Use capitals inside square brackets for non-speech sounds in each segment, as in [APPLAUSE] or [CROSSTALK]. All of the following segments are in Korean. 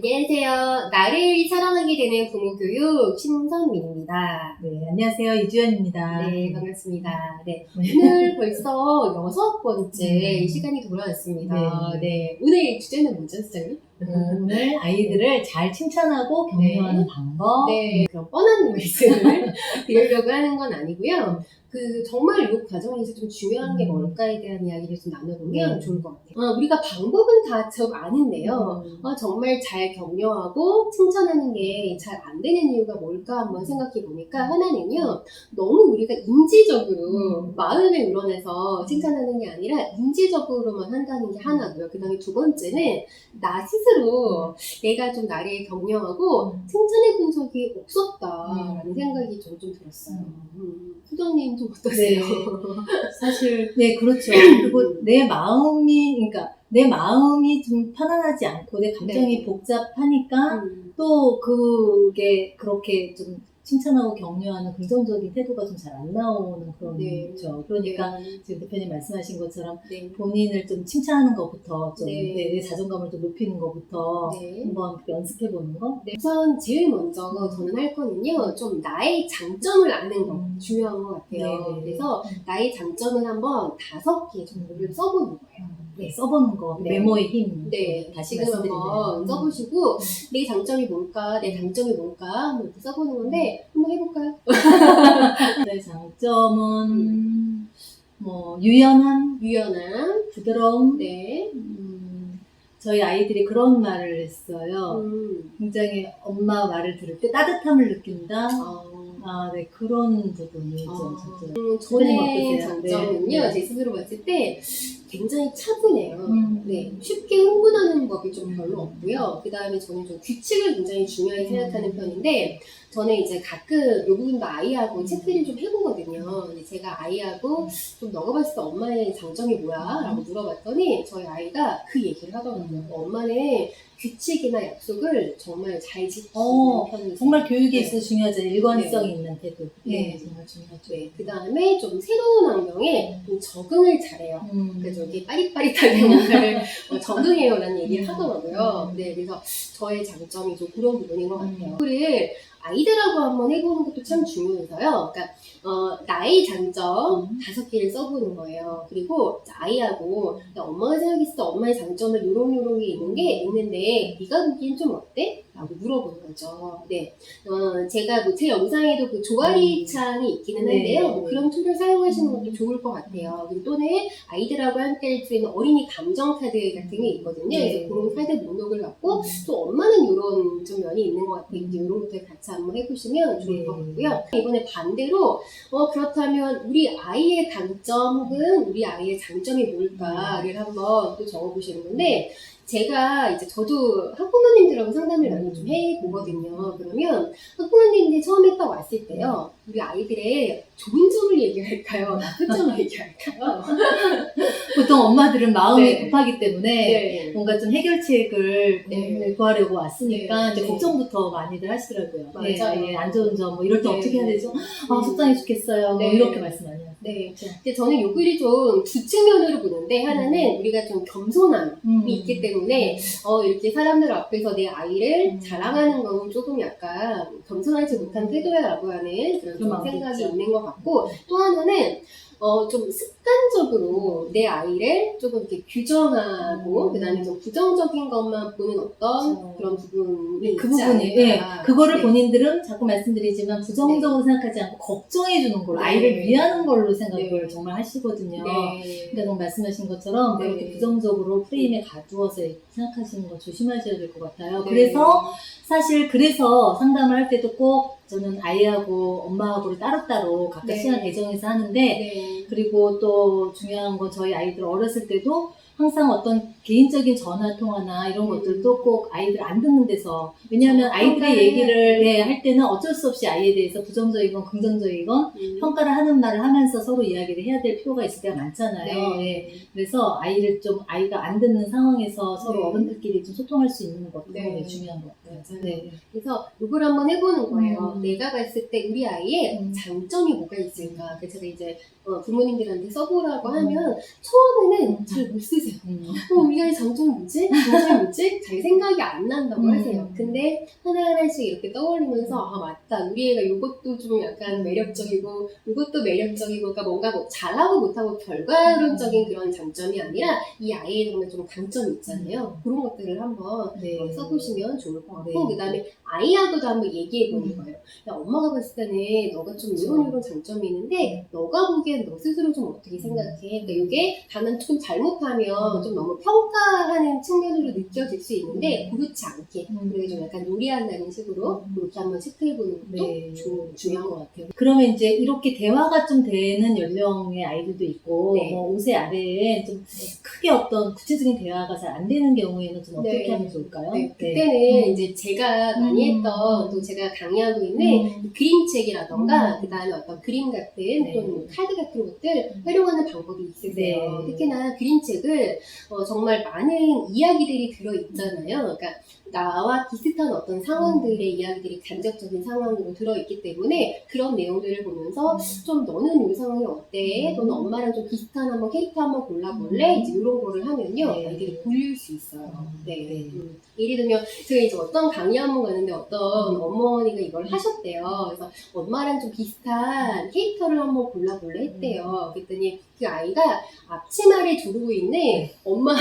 안녕하세요. 나를 사랑하게 되는 부모 교육 신선민입니다. 네, 안녕하세요. 이주연입니다. 네, 반갑습니다. 네, 오늘 벌써 여섯 번째 음. 시간이 돌아왔습니다. 네. 네, 오늘 주제는 뭐죠, 수장님? 어, 오늘 아이들을 잘 칭찬하고 격려하는 방법. 네, 그런 뻔한 [LAUGHS] 말씀을 [LAUGHS] 드리려고 하는 건 아니고요. 그 정말 이 과정에서 좀 중요한 게 음. 뭘까에 대한 이야기를 좀 나눠보면 네. 좋을 것 같아요. 어, 우리가 방법은 다좀 아는데요. 음. 어, 정말 잘 격려하고 칭찬하는 게 잘 안 되는 이유가 뭘까 한번 생각해 보니까 하나는요, 너무 우리가 인지적으로 음. 마음에 우러내서 칭찬하는 게 아니라 인지적으로만 한다는 게 하나고요. 그 다음에 두 번째는 나 스스로 내가 좀 나를 격려하고 음. 칭찬해 본 적이 없었다라는 음. 생각이 좀, 좀 들었어요. 음. 음. 수정님 좀 네, 어떠세요? 사실, 네, 그렇죠. [CLEARS THROAT] 그리고 내 마음이, 그러니까 내 마음이 좀 편안하지 않고 내 감정이 네. 복잡하니까 음. 또 그게 그렇게 좀 칭찬하고 격려하는 긍정적인 태도가 좀 잘 안 나오는 그런 네. 거죠. 그러니까 네. 지금 대표님 말씀하신 것처럼 네. 본인을 좀 칭찬하는 것부터 좀 네. 내, 내 자존감을 좀 높이는 것부터 네. 한번 연습해 보는 거. 네, 우선 제일 먼저 저는 할 거는요, 좀 나의 장점을 아는 거 음. 중요한 것 같아요. 네. 그래서 나의 장점을 한번 다섯 개 정도를 써보는 거예요. 네, 써보는 거. 네. 메모의 힘. 네, 다시 지금 말씀드리면. 한번 음. 써보시고 내 장점이 뭘까, 내 장점이 뭘까 한번 이렇게 써보는 건데 한번 해볼까요? [LAUGHS] 내 장점은 뭐 유연함, 유연함, 부드러움. 네, 음, 저희 아이들이 그런 말을 했어요. 음, 굉장히 엄마 말을 들을 때 따뜻함을 느낀다. 어, 아, 네 그런 부분이 좀 어. 진짜. 음, 저의 어떠세요? 장점은요, 네. 제 스스로 봤을 때 굉장히 차분해요. 음. 네, 쉽게 흥분하는 법이 좀 별로 없고요. 그 다음에 저는 좀 규칙을 굉장히 중요하게 음. 생각하는 편인데, 저는 이제 가끔 요 부분도 아이하고 체크를 좀 해보거든요. 근데 제가 아이하고 좀 너가 봤을 때 엄마의 장점이 뭐야? 라고 물어봤더니 저희 아이가 그 얘기를 하더라고요. 엄마는 규칙이나 약속을 정말 잘 지키는 어, 편이세요. 정말 교육에 네. 있어서 중요하죠. 일관성 네. 있는 태도. 네. 정말 중요하죠. 네, 그 다음에 좀 새로운 환경에 좀 적응을 잘해요. 음. 그래서 이렇게 빠릿빠릿하게 [LAUGHS] 뭔가를 어, 적응해요라는 얘기를 음. 하더라고요. 음. 네, 그래서 저의 장점이 좀 그런 부분인 것 같아요. 음. 그를 아이들하고 한번 해보는 것도 참 중요해서요. 그러니까 어, 나의 장점 음. 다섯 개를 써보는 거예요. 그리고 아이하고 야, 엄마가 생각했을 때 엄마의 장점은 요런 요런 게 있는 게 있는데 네가 보기엔 좀 어때? 라고 물어보는 거죠. 네, 어, 제가 뭐 제 영상에도 그 조아리 음. 창이 있기는 네. 한데요. 뭐 그런 툴을 사용하시는 음. 것도 좋을 것 같아요. 그리고 또는 아이들하고 함께 할수 있는 어린이 감정 카드 같은 게 있거든요. 네. 그래서 그런 카드 목록을 갖고 음. 또 엄마는 이런 좀 면이 있는 것 같아요. 이제 이런 것들 같이 한번 해보시면 좋을 네. 것 같고요. 이번에 반대로 어 그렇다면 우리 아이의 단점 혹은 우리 아이의 장점이 뭘까를 한번 또 적어보시는 건데 제가 이제 저도 학부모님들하고 상담을 많이 좀 해보거든요. 그러면 학부모님들이 처음에 딱 왔을 때요. 우리 아이들의 좋은 점을 얘기할까요? 나쁜 점을 얘기할까요? [LAUGHS] 보통 엄마들은 마음이 네. 급하기 때문에 네. 뭔가 좀 해결책을 네. 구하려고 왔으니까 네. 이제 네. 걱정부터 많이들 하시더라고요. 맞아요. 예, 예, 안 좋은 점, 뭐 이럴 때 네. 어떻게 해야 되죠? 아, 속상해 죽겠어요. 뭐 네. 이렇게 말씀 많이 하세요. 네. 그렇죠. 근데 저는 요 글이 좀두 측면으로 보는데 하나는 우리가 좀 겸손함이 음. 있기 때문에 어 이렇게 사람들 앞에서 내 아이를 음. 자랑하는 거는 조금 약간 겸손하지 못한 태도야라고 하는 그런 좀 생각이. 있는 것 같고 또 하나는 어 좀 습관적으로 내 아이를 조금 이렇게 규정하고 음. 그 다음에 좀 부정적인 것만 보는 어떤. 그런 부분이 그 있지 부분이, 예, 않을까. 그거를 네. 본인들은 자꾸 말씀드리지만 부정적으로 생각하지 않고 걱정해주는 걸로, 네. 아이를 위하는 걸로 생각을 네. 정말 하시거든요. 네. 그러니까 너무 말씀하신 것처럼 네. 그렇게 부정적으로 프레임에 가두어서 생각하시는 거 조심하셔야 될 것 같아요. 네. 그래서 사실 그래서 상담을 할 때도 꼭 저는 아이하고 엄마하고를 따로따로 각각 네. 시간 배정해서 하는데 네. 그리고 또 중요한 건 저희 아이들 어렸을 때도 항상 어떤 개인적인 전화 통화나 이런 음. 것들도 꼭 아이들 안 듣는 데서 왜냐하면 아이들의 평가를 얘기를 해야 네, 할 때는 어쩔 수 없이 아이에 대해서 부정적이건 긍정적이건 음. 평가를 하는 말을 하면서 서로 이야기를 해야 될 필요가 있을 때가 많잖아요. 예. 네. 그래서 아이를 좀 아이가 안 듣는 상황에서 서로 네. 어른들끼리 좀 소통할 수 있는 것도 네. 굉장히 중요한 것 같아요. 맞아요. 네. 그래서 이걸 한번 해보는 거예요. 음. 내가 봤을 때 우리 아이의 음. 장점이 뭐가 있을까. 그래서 제가 이제 어, 부모님들한테 써보라고 하면 처음에는 잘 못 쓰세요. 음. 어, 우리 아이 장점이 뭐지? 장점이 뭐지? 잘 생각이 안 난다고 음. 하세요. 근데 하나하나씩 이렇게 떠올리면서 아 맞다 우리 애가 이것도 좀 약간 매력적이고 이것도 매력적이고 그러니까 뭔가 뭐 잘하고 못하고 결과론적인 그런 장점이 아니라 이 아이의 정말 좀 강점이 있잖아요. 그런 것들을 한번 네. 어, 써보시면 좋을 것 같고 네. 그 다음에 아이하고도 한번 얘기해 보는 음. 거예요. 야, 엄마가 봤을 때는 너가 좀. 이런 이런 장점이 있는데 너가 보기엔 너 스스로 좀 어떻게 생각해? 그러니까 이게 다만 조금 잘못하면 음. 좀 너무 평가하는 측면으로 느껴질 수 있는데 그렇지 않게 음. 그리고 좀 약간 놀이한다는 식으로 음. 그렇게 한번 체크해 보는 것도 네. 중, 중요한 것 같아요. 그러면 이제 이렇게 대화가 좀 되는 연령의 아이들도 있고, 네. 뭐 5세 아래에 좀 크게 어떤 구체적인 대화가 잘 안 되는 경우에는 좀 어떻게 네. 하면 좋을까요? 네, 그때는 음. 이제 제가 많이 음. 했던 또 제가 강의하고 있는 음. 그림책이라던가 음. 그다음에 어떤 그림 같은 네. 또는 카드 같은 것들 활용하는 방법이 있으세요. 네. 특히나 그림책을 어, 정말 많은 이야기들이 들어 있잖아요. 그러니까 나와 비슷한 어떤 상황들의 이야기들이 간접적인 상황으로 들어 있기 때문에 그런 내용들을 보면서 좀 너는 이 상황이 어때? 음. 너는 엄마랑 좀 비슷한 한번 캐릭터 한번 골라볼래? 음. 이제 이런 거를 하면요 네. 아이들이 골릴 수 있어요. 음. 네. 네. 음. 예를 들면 제가 이제 어떤 강의 한번 가는데 어떤 음. 어머니가 이걸 하셨대요. 그래서 엄마랑 좀 비슷한 캐릭터를 한번 골라볼래 했대요. 그랬더니 그 아이가 앞치마를 두르고 있는 엄마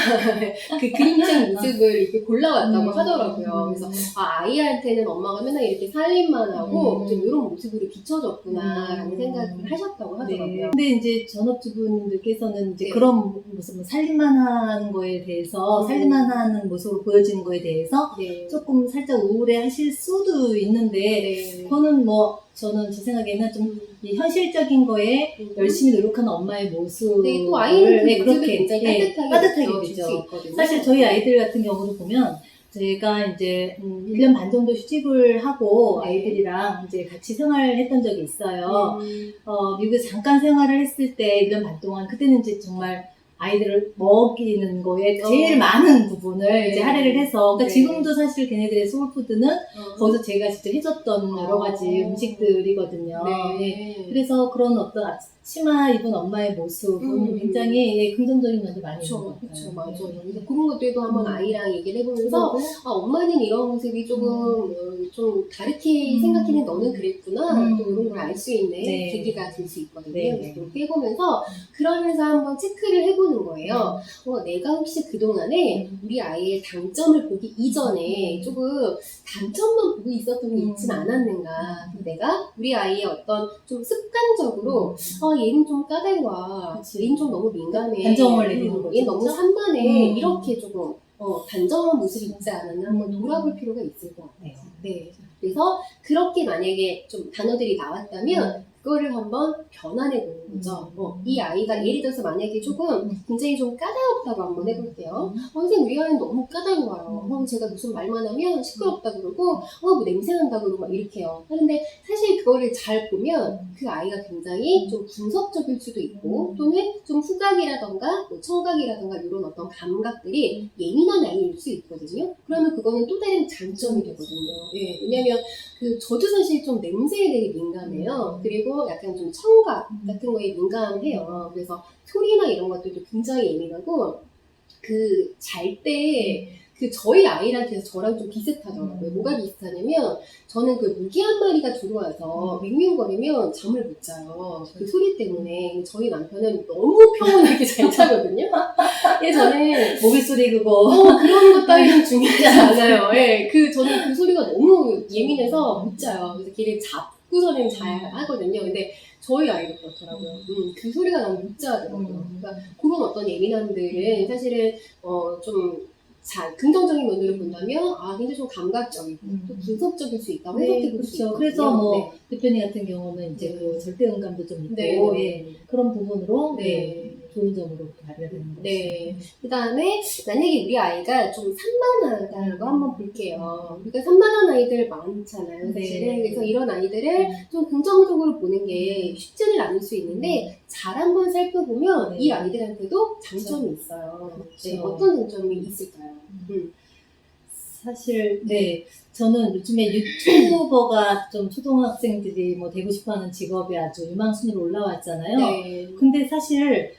그 그림책 모습을 이렇게 골라왔다고 음. 하더라고요. 그래서 아, 아이한테는 엄마가 맨날 이렇게 살림만 하고 음. 좀 이런 모습으로 비춰졌구나라는 음. 생각을 하셨다고 하더라고요. 네. 근데 이제 전업주부님들께서는 이제 네. 그런 무슨 뭐 살림만 하는 거에 대해서 음. 살림만 하는 모습으로 보여지는 거에 대해서 네. 조금 살짝 우울해 하실 수도 있는데 네. 그거는 뭐 저는 제 생각에는 좀이 현실적인 거에 음. 열심히 노력하는 엄마의 모습 네, 또 아이는 그 네, 모습을 그렇게 굉장히 네, 따뜻하게, 따뜻하게 되죠. 사실 저희 아이들 같은 경우를 보면 제가 이제 음, 1년 반 정도 휴직을 하고 네. 아이들이랑 이제 같이 생활을 했던 적이 있어요. 음. 어, 미국에서 잠깐 생활을 했을 때 1년 반 동안 그때는 이제 정말 아이들을 먹이는 거에 제일 어. 많은 부분을 네. 이제 할애를 해서 그러니까 네. 지금도 사실 걔네들의 소울푸드는 어. 거기서 제가 직접 해줬던 여러 가지 어. 음식들이거든요. 예. 네. 그래서 그런 어떤 치마 입은 엄마의 모습은 음. 굉장히 예, 긍정적인 면도 많이 있는 것 같아요. 그쵸, 맞아요. 네. 그래서 그런 것들도 한번 음. 아이랑 얘기를 해보면서, 그래서 아, 엄마는 이런 모습이 조금, 어, 좀 다르게 음. 생각했는데 너는 그랬구나. 음. 또 이런 걸 알 수 있는 네. 계기가 될 수 있거든요. 네, 그래서 네. 그렇게 해보면서, 그러면서 한번 체크를 해보는 거예요. 어, 내가 혹시 그 동안에 음. 우리 아이의 장점을 보기 이전에 음. 조금 단점만 보고 있었던 게 있진 음. 않았는가. 내가 우리 아이의 어떤 좀 습관적으로 음. 어, 얘는 좀 까다로워. 그치. 얘는 좀 너무 민감해. 단정을 내리는 음, 거죠, 얘 너무? 산만해. 음. 이렇게 조금 어, 단정한 모습이 있지 않았나 한번 음. 돌아볼 필요가 있을 것 같아요. 네. 네. 그래서 그렇게 만약에 좀 단어들이 나왔다면 그거를 한번 변환해 보는 거죠. 음. 어, 이 아이가 예를 들어서 만약에 조금 음. 굉장히 좀 까다롭다고 한번 해볼게요. 어, 선생님 우리 아이는 너무 까다로워요. 음. 어, 제가 무슨 말만 하면 시끄럽다 그러고 어, 뭐 냄새 난다 그러고 막 이렇게 해요. 하는데 사실 그거를 잘 보면 그 아이가 굉장히 음. 좀 분석적일 수도 있고 음. 또는 좀 후각이라던가 뭐 청각이라던가 이런 어떤 감각들이 예민한 아이일 수 있거든요. 그러면 그거는 또 다른 장점이 되거든요. 예, 왜냐면 그 저도 사실 좀 냄새에 되게 민감해요. 음. 그리고 약간 좀 청각 음. 같은 거에 민감해요. 그래서 소리나 이런 것들도 굉장히 예민하고 그 잘 때 그 저희 아이랑 그래서 저랑 좀 비슷하더라고요. 음. 뭐가 비슷하냐면 저는 그 무기 한 마리가 들어와서 윙윙거리면 잠을 못 자요. 그 소리 때문에 저희 남편은 너무 평온하게 [LAUGHS] 잘 자거든요. 예, 저는 모기 소리 그거 어, 그런 것 따위는 중요하지 않아요. 예, 그 저는 그 소리가 너무 예민해서 못 자요. 그래서 걔를 잡 고서는 잘 하거든요. 근데 저희 아이도 그렇더라고요. 음, 그 소리가 너무 못 자더라고요. 음. 그러니까 그런 어떤 예민함들은 사실은 어, 좀 자, 긍정적인 면으로 본다면 아 굉장히 좀 감각적이고 또 분석적일 수 있다고 네, 해석해 볼수 그렇죠. 있거든요. 그래서 뭐 네. 대표님 같은 경우는 이제 네. 그 절대 음감도 좀 있고 네, 예, 네. 그런 부분으로 네. 예, 점으로 발휘가 되는 거죠. 네. 그 다음에 만약에 우리 아이가 좀 산만하다고 한번 볼게요. 우리가 산만한 아이들 많잖아요. 사실은. 네. 그래서 이런 아이들을 음. 좀 긍정적으로 보는 게 쉽지는 않을 수 있는데 잘 한번 살펴보면 네. 이 아이들한테도 장점이 있어요. 그렇죠. 네, 어떤 장점이 있을까요? 음. 음. 사실 네 저는 요즘에 유튜버가 [CLEARS THROAT] 좀 초등학생들이 뭐 되고 싶어하는 직업이 아주 유망순위로 올라왔잖아요. 네. 근데 사실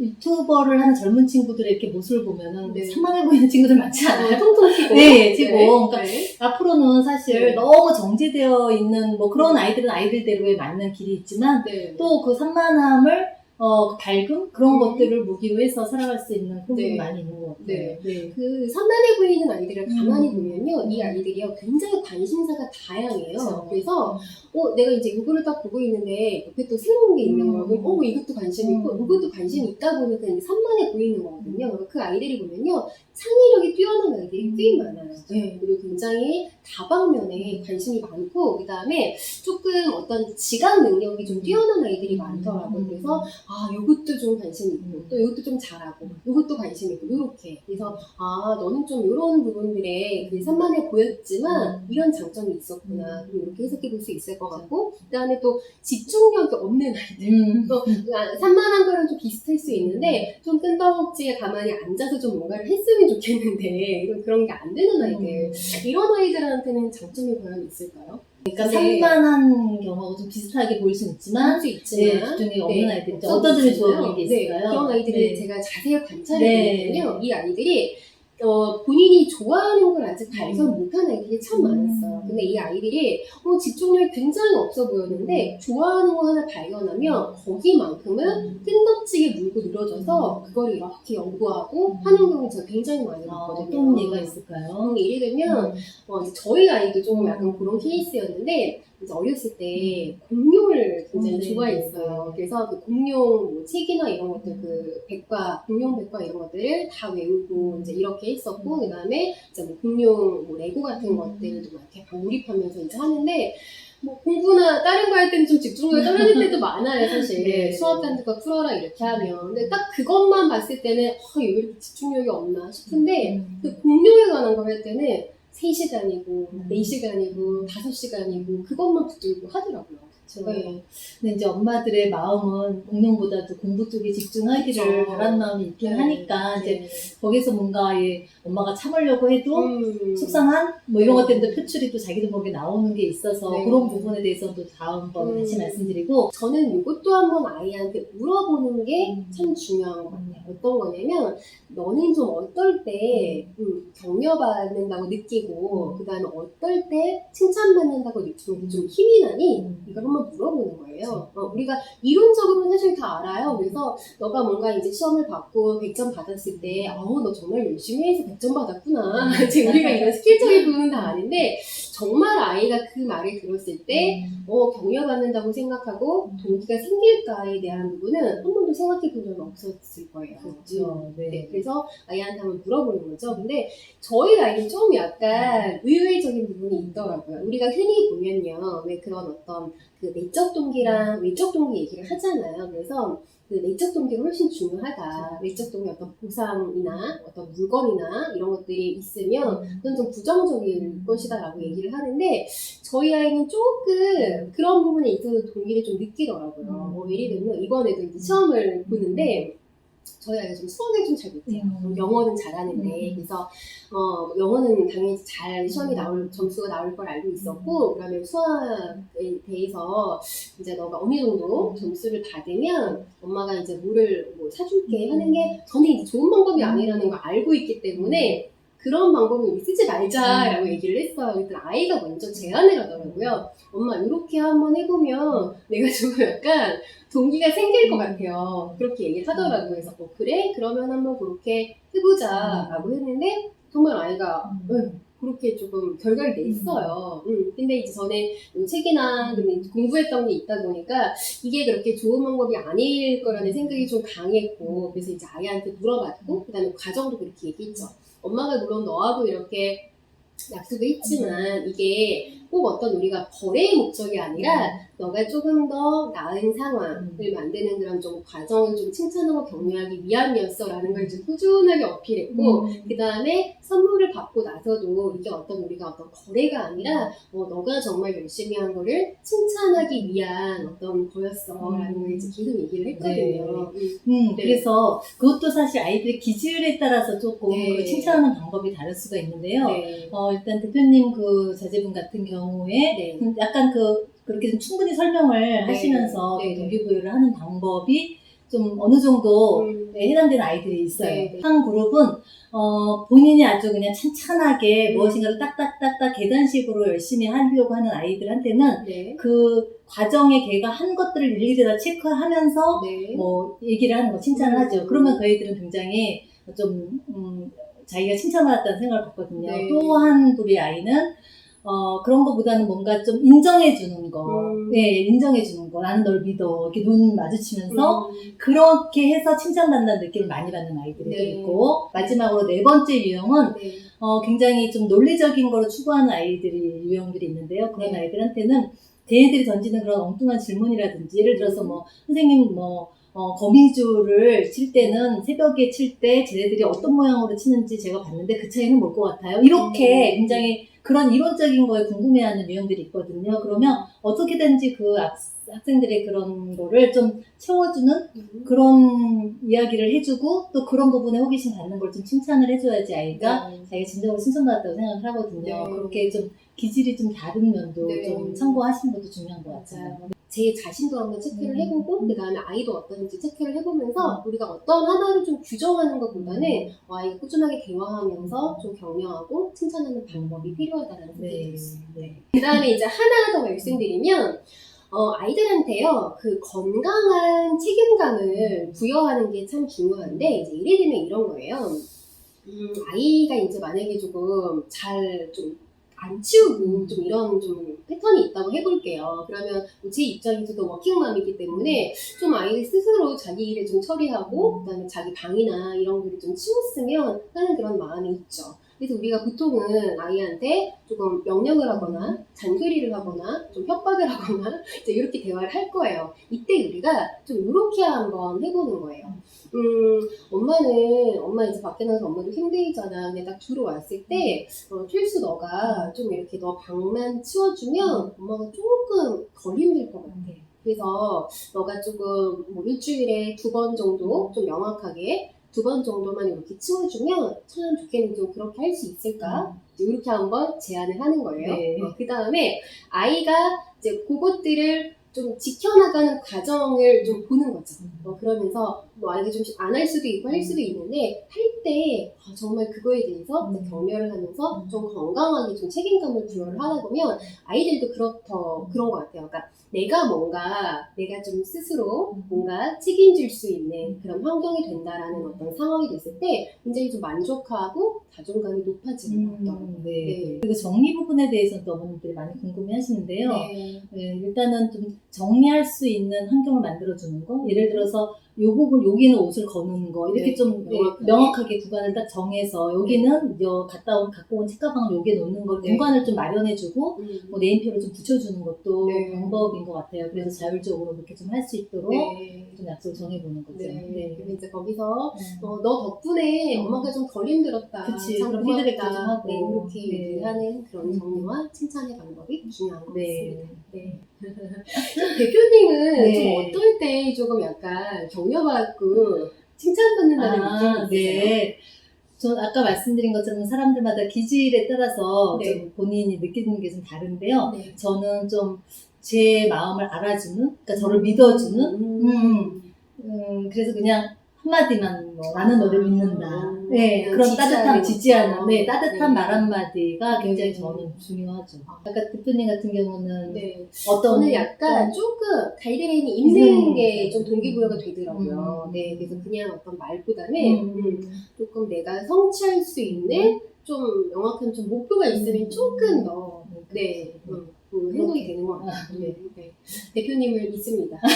유튜버를 하는 젊은 친구들의 이렇게 모습을 보면은 네. 산만해 보이는 친구들 많지 어, 않아요? 통통 튀고. 네, 튀고. 그러니까 네. 앞으로는 사실 네. 너무 정제되어 있는 뭐 그런 아이들은 아이들대로의 맞는 길이 있지만 네. 또그 산만함을 어, 그 밝음 그런 음. 것들을 무기로 해서 살아갈 수 있는 그런 네. 부분이 많이 있는 것 같아요. 네. 네. 그 산만해 보이는 아이들을 가만히 음. 보면요, 이 아이들이요 굉장히 관심사가 다양해요. 그렇죠. 그래서 어 내가 이제 이거를 딱 보고 있는데 옆에 또 새로운 게 있는 음. 거고, 어 이것도 관심 있고, 음. 이것도 관심 있다 보니까 이제 산만해 보이는 거거든요. 그러니까 그 아이들이 보면요 창의력이 뛰어난 아이들이 꽤 많아요. 네, 그리고 굉장히 다방면에 관심이 많고 그 다음에 조금 어떤 지각 능력이 좀 뛰어난 아이들이 많더라고요. 그래서 아, 요것도 좀 관심 있고, 또 요것도 좀 잘하고, 요것도 관심 있고, 요렇게. 그래서, 아, 너는 좀 요런 부분들에 그 산만해 보였지만, 음. 이런 장점이 있었구나. 음. 그럼 이렇게 해석해 볼 수 있을 것 같고, 그 다음에 또 집중력이 없는 아이들. 음. 또, 아, 산만한 거랑 좀 비슷할 수 있는데, 좀 끈덕지에 가만히 앉아서 좀 뭔가를 했으면 좋겠는데, 이런 그런 게 안 되는 아이들. 이런 아이들한테는 장점이 과연 있을까요? 그러니까 네. 산만한 경우하고 좀 비슷하게 보일 수 있지만 네, 있지만, 집중이 없는 네, 아이들 어떤 어떤 점이 게 좋아? 보이는 게 네, 있을까요? 그런 아이들을 네. 제가 자세히 관찰해 네. 보면요. 이 아이들이 어, 본인이 좋아하는 걸 아직 발견 음. 못한 아이들이 참 음. 많았어요. 근데 이 아이들이 어, 집중력이 굉장히 없어 보였는데 좋아하는 거 하나 발견하면 거기만큼은 음. 끈덕지게 물고 늘어져서 그걸 이렇게 연구하고 음. 하는 경우 제가 굉장히 많이 아, 봤거든요. 어떤 예가 있을까요? 음, 예를 들면 음. 어, 저희 아이도 조금 음. 약간 그런 케이스였는데 이제 어렸을 때 공룡을 굉장히 음, 네, 좋아했어요. 네. 그래서 그 공룡 뭐 책이나 이런 것들 그 백과 공룡 백과 이런 것들을 다 외우고 이제 이렇게 했었고 음. 그 다음에 이제 뭐 공룡 뭐 레고 같은 음. 것들도 막 이렇게 몰입하면서 이제 하는데 뭐 공부나 다른 거 할 때는 좀 집중력이 떨어질 때도 많아요, 사실. 네. 수학 같은 거 풀어라 이렇게 하면. 근데 딱 그것만 봤을 때는 어, 왜 이렇게 집중력이 없나 싶은데 음. 그 공룡에 관한 거할 때는 3시간이고, 음. 4시간이고, 5시간이고, 그것만 붙들고 하더라고요. 그렇죠. 네. 근데 이제 엄마들의 마음은 공룡보다도 공부 쪽에 집중하기를. 바라는 마음이 있긴 네. 하니까 이제 네. 거기서 뭔가 예, 엄마가 참으려고 해도 음. 속상한 뭐 이런 네. 것 때문에 표출이 또 자기들 목에 나오는 게 있어서 네. 그런 부분에 대해서는 또 다음번 음. 다시 말씀드리고 저는 이것도 한번 아이한테 물어보는 게 음. 참 중요한 것 같아요. 어떤 거냐면, 너는 좀 어떨 때 음, 격려받는다고 느끼고, 음. 그 다음에 어떨 때 칭찬받는다고 느끼고 좀 힘이 나니? 음. 이걸 한번 물어보는 거예요. 어, 우리가 이론적으로는 사실 다 알아요. 그래서 너가 뭔가 이제 시험을 받고 100점 받았을 때, 어우, 너 정말 열심히 해서 100점 받았구나. [LAUGHS] 지금 우리가 이런 스킬적인 부분은 다 아는데, 정말 아이가 그 말을 들었을 때, 음. 어, 격려받는다고 생각하고 음. 동기가 생길까에 대한 부분은 한 번도 생각해 본 적은 없었을 거예요. 그렇죠. 네. 네, 그래서 아이한테 한번 물어보는 거죠. 근데 저희 아이는 좀 약간 의외적인 부분이 있더라고요. 우리가 흔히 보면요. 왜 그런 어떤 그 내적 동기랑 외적 동기 얘기를 하잖아요. 그래서 그 내적 동기가 훨씬 중요하다. 외적 동기 어떤 보상이나 어떤 물건이나 이런 것들이 있으면 그건 좀 부정적일 것이다라고 얘기를 하는데 저희 아이는 조금 그런 부분에 있어서 동기를 좀 느끼더라고요. 음. 뭐 예를 들면 이번에도 이제 시험을 보는데 저희 아이가 좀 수학을 좀 잘 못해요. 음. 영어는 잘하는데 음. 그래서 어, 영어는 당연히 잘 시험이 나올 점수가 나올 걸 알고 있었고 그다음에 수학에 대해서 이제 너가 어느 정도 점수를 받으면 엄마가 이제 뭐를 뭐 사줄게 음. 하는 게 저는 이제 좋은 방법이 아니라는 걸 알고 있기 때문에 그런 방법은 우리 쓰지 말자라고 음. 얘기를 했어요. 그랬더니 아이가 먼저 제안을 하더라고요. 엄마 이렇게 한번 해보면 내가 [LAUGHS] 좀 약간 동기가 생길 것 같아요. 그렇게 얘기를 하더라고요. 그래서 어, 그래? 그러면 한번 그렇게 해보자라고 했는데 정말 아이가 음. 응, 그렇게 조금 결과를 냈어요. 음, 근데 이제 전에 뭐 책이나 공부했던 게 있다 보니까 이게 그렇게 좋은 방법이 아닐 거라는 생각이 좀 강했고 그래서 이제 아이한테 물어봤고 그다음에 과정도 그렇게 얘기했죠. 엄마가 물론 너하고 이렇게 약속을 했지만 이게 꼭 어떤 우리가 거래의 목적이 아니라 너가 조금 더 나은 상황을 음. 만드는 그런 좀 과정을 좀 칭찬하고 격려하기 위함이었어라는 걸 좀 꾸준하게 어필했고 음. 그 다음에 선물을 받고 나서도 이게 어떤 우리가 어떤 거래가 아니라 어, 너가 정말 열심히 한 거를 칭찬하기 위한 어떤 거였어라는 음. 걸 이제 계속 얘기를 했거든요. 음. 음, 네. 그래서 그것도 사실 아이들의 기질에 따라서 조금 네. 그 칭찬하는 방법이 다를 수가 있는데요. 네. 어, 일단 대표님 그 자제분 같은 경우 에 네. 음, 약간 그 그렇게 좀 충분히 설명을 하시면서 네, 네. 동기부여를 하는 방법이 좀 어느 정도 음. 네, 해당되는 아이들이 있어요. 네, 네. 한 그룹은 어, 본인이 아주 그냥 찬찬하게 음. 무엇인가를 딱딱딱딱 계단식으로 열심히 하려고 하는 아이들한테는 네. 그 과정에 걔가 한 것들을 일일이 다 체크하면서 네. 뭐 얘기를 하는 거 칭찬을 음. 하죠. 그러면 그 애들은 굉장히 좀 음, 자기가 칭찬받았다는 생각을 받거든요. 네. 또한 부류의 아이는 어, 그런 거보다는 뭔가 좀 인정해주는 거, 음. 네, 인정해주는 거. 나는 널 믿어. 이렇게 눈 마주치면서 음. 그렇게 해서 칭찬받는다는 느낌을 많이 받는 아이들이 네. 있고 마지막으로 네 번째 유형은 네. 어, 굉장히 좀 논리적인 거를 추구하는 아이들이 유형들이 있는데요. 그런 네. 아이들한테는 걔네들이 던지는 그런 엉뚱한 질문이라든지 예를 들어서 뭐 선생님 뭐 어, 거미줄을 칠 때는 새벽에 칠 때 쟤네들이 어떤 모양으로 치는지 제가 봤는데 그 차이는 뭘 것 같아요. 이렇게 음. 굉장히 그런 이론적인 거에 궁금해하는 유형들이 있거든요. 그러면 어떻게든지 그 학, 학생들의 그런 거를 좀 채워주는 음. 그런 이야기를 해주고 또 그런 부분에 호기심 갖는 걸 좀 칭찬을 해줘야지 아이가 네. 자기가 진정으로 칭찬받았다고 생각을 하거든요. 네. 그렇게 좀 기질이 좀 다른 면도 네. 좀 참고하시는 것도 중요한 것 같아요. 제 자신도 한번 체크를 음. 해보고 그 다음에 아이도 어떤지 체크를 해보면서 우리가 어떤 하나를 좀 규정하는 음. 것보다는 어, 아이가 꾸준하게 대화하면서 좀 격려하고 칭찬하는 방법이 필요하다는 생각이 네. 들었어요. 네. 그 다음에 이제 하나 더 말씀드리면 어, 아이들한테요 그 건강한 책임감을 부여하는 게 참 중요한데 이제 예를 들면 이런 거예요. 음, 아이가 이제 만약에 조금 잘 좀 안 치우고 좀 이런 좀 패턴이 있다고 해볼게요. 그러면 제 입장에서도 워킹맘이기 때문에 좀 아이 스스로 자기 일을 좀 처리하고 그다음에 자기 방이나 이런 거를 좀 치웠으면 하는 그런 마음이 있죠. 그래서 우리가 보통은 아이한테 조금 명령을 하거나 잔소리를 하거나 좀 협박을 하거나 [LAUGHS] 이제 이렇게 대화를 할 거예요. 이때 우리가 좀 이렇게 한번 해보는 거예요. 음, 엄마는 엄마 이제 밖에 나가서 엄마도 힘들잖아. 근데 딱 들어왔을 때 어, 필수 너가 좀 이렇게 너 방만 치워주면 엄마가 조금 덜 힘들 것 같아. 그래서 너가 조금 뭐 일주일에 두 번 정도 좀 명확하게 두 번 정도만 이렇게 치워주면 참 좋겠는데 좀 그렇게 할 수 있을까? 이렇게 한번 제안을 하는 거예요. 네. 그 다음에 아이가 이제 그것들을 좀 지켜나가는 과정을 좀 보는 거죠. 어, 그러면서 뭐 아이가 좀안 할 수도 있고 할 수도 있는데 할 때 정말 그거에 대해서 음. 격려를 하면서 음. 좀 건강하게 좀 책임감을 부여를 하다 보면 아이들도 그렇더 그런 것 같아요. 그러니까 내가 뭔가 내가 좀 스스로 음. 뭔가 책임질 수 있는 그런 환경이 된다라는 어떤 상황이 됐을 때 굉장히 좀 만족하고 자존감이 높아지는 것 같더라고요. 음, 네. 네. 그리고 정리 부분에 대해서는 또 어머님들이 많이 궁금해 하시는데요. 네. 네, 일단은 좀 정리할 수 있는 환경을 만들어주는 거. 예를 들어서 요 부분, 여기는 옷을 거는 거. 이렇게 네, 좀 네, 명확하게. 명확하게 구간을 딱 정해서 여기는 여 갔다 온, 갖고 온 책가방을 여기에 놓는 거. 네. 공간을 좀 마련해주고 음. 뭐 네임표를 좀 붙여주는 것도 네. 방법인 것 같아요. 그래서 자율적으로 그렇게 좀 할 수 있도록 네. 좀 약속을 정해보는 거죠. 네. 그래서 이제 거기서 음. 어, 너 덕분에 음. 엄마가 좀 덜 힘들었다. 그치, 참 그런. 피드백도 좀 하고. 네, 이렇게 네. 얘기하는 그런 음. 격려와 칭찬의 방법이 중요한 것 네. 같습니다. 네. [LAUGHS] 대표님은 네. 좀 어떨 때 조금 약간 격려받고 칭찬받는다는 아, 느낌이 있으세요? 네. 전 아까 말씀드린 것처럼 사람들마다 기질에 따라서 네. 좀 본인이 느끼는 게 좀 다른데요. 네. 저는 좀 제 마음을 알아주는, 그러니까 저를 믿어주는, 음. 음. 음, 그래서 그냥 한마디만 뭐, 나는 너를 믿는다. 음. 네, 그런 지지하는 따뜻한 지지하는, 거. 네, 따뜻한 네. 말 한마디가 굉장히 네. 저는 중요하죠. 아까 대표님 같은 경우는 네. 어떤 저는 약간 좀- 조금 가이드라인이 있는 있는 게 거. 좀 동기부여가 되더라고요. 음. 네, 그래서 그냥 어떤 말보다는 음, 음, 조금 내가 성취할 수 있는 좀 명확한 좀 목표가 있으면 음. 조금 더 네, 음, 음, 행동이 되는 것 같아요. 네, 네. 대표님을 믿습니다. [LAUGHS]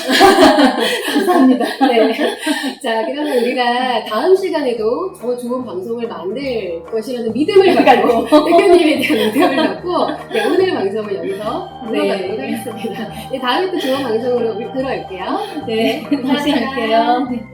감사합니다. 네. 자, 그러면 우리가 다음 시간에도 더 좋은 방송을 만들 것이라는 믿음을 갖고, 대표님에 대한 믿음을 갖고, 네, 오늘 방송을 여기서 네. 물러가도록 하겠습니다. 네, 다음에 또 좋은 방송으로 들어올게요. 네, 다시. 할게요. 네.